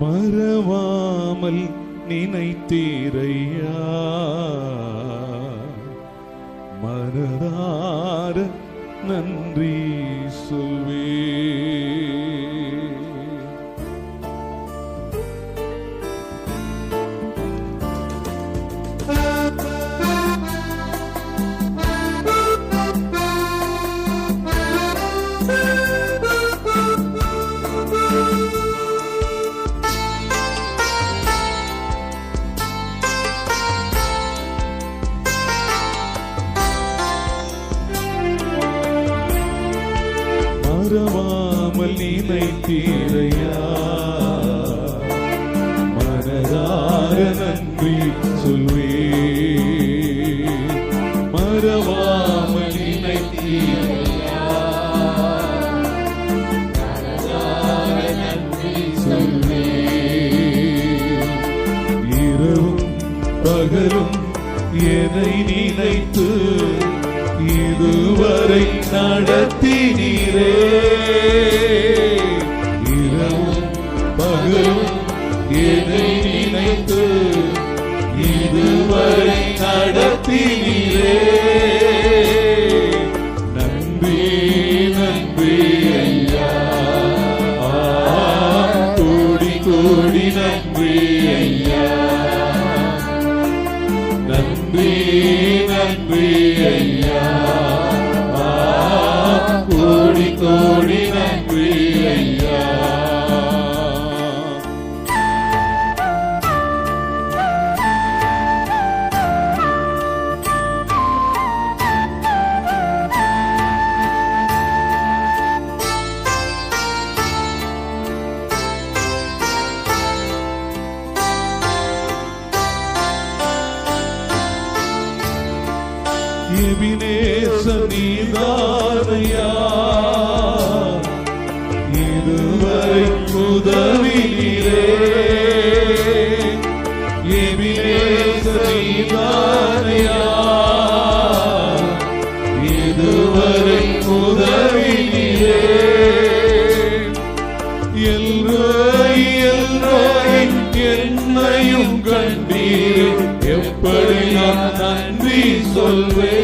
மறவாமல் நினைத்தீரையா? மனதார நன்றி சொல் மறவாமல் நினைத்தீரையா மனதார நன்றி சொல்வே. மறவாமல் நினைத்தீரையா மனதார நன்றி சொல்வே. இரவும் பகலும் எதை நினைத்து? இதுவரை நடத்தினீ கோடி நன்றி ஐயா. நன்றி நன்றி ஐயா. கோடி கோடி நீதானையா? இதுவரை உதவினீரே. எபினேச நீதானையா? இதுவரை உதவினீரே. எல்ரோய் எல்ரோய் என்னையும் கண்டீர். எப்படி நான் நன்றி சொல்வேன்?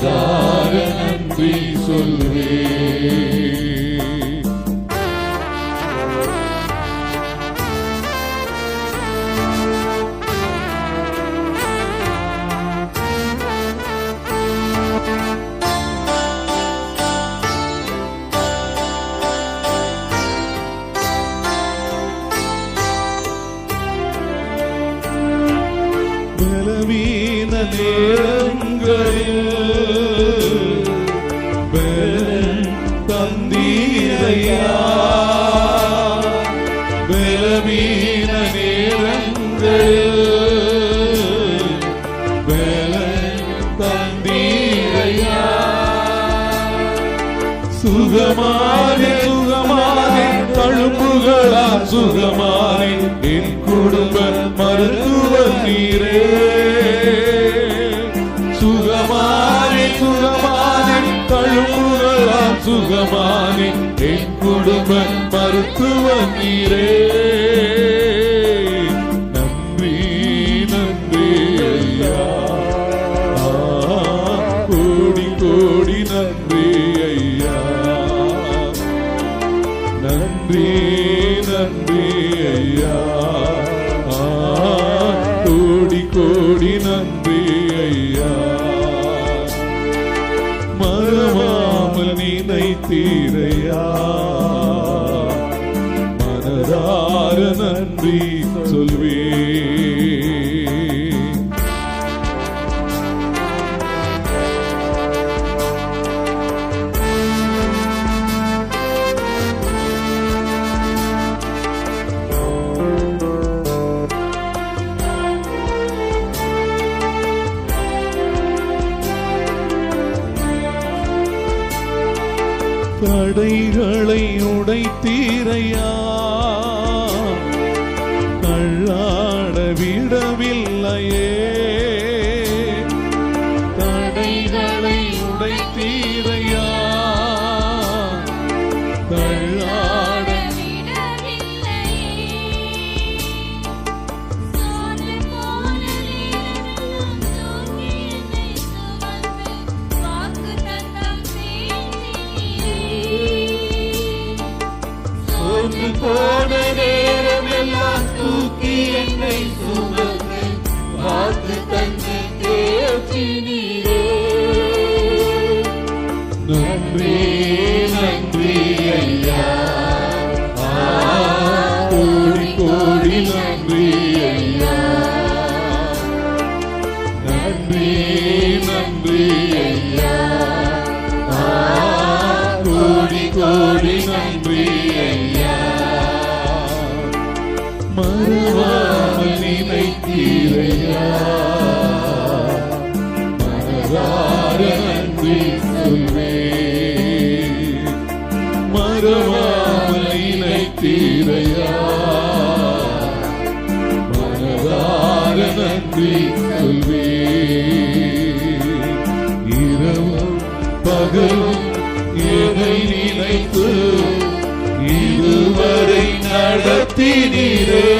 மனதார நன்றி சொல்வே நேரங்களில் பலவீன நேரங்களில் தந்தீரையா. சுகமானே சுகமானே தழும்புகளா சுகமானே என் குடும்ப மருத்துவ நீரே. சுகமானே சுகமானே தழும்புகளா சுகமானே என் குடும்ப மருத்துவ நீரே. நன்றி சொல்வே தடைகளை உடைத்தீரையா? வீடு நன்றி ஐயா நன்றி நன்றி ஐயா கோடி கோடி நன்றி ஐயா மறுவாமல் நினைத்தீரையா தப்பிக்கல்வே இரவும் பகலும் நடத்தினீரே.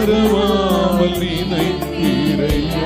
மாறுவாமல் நினைத்தீரையா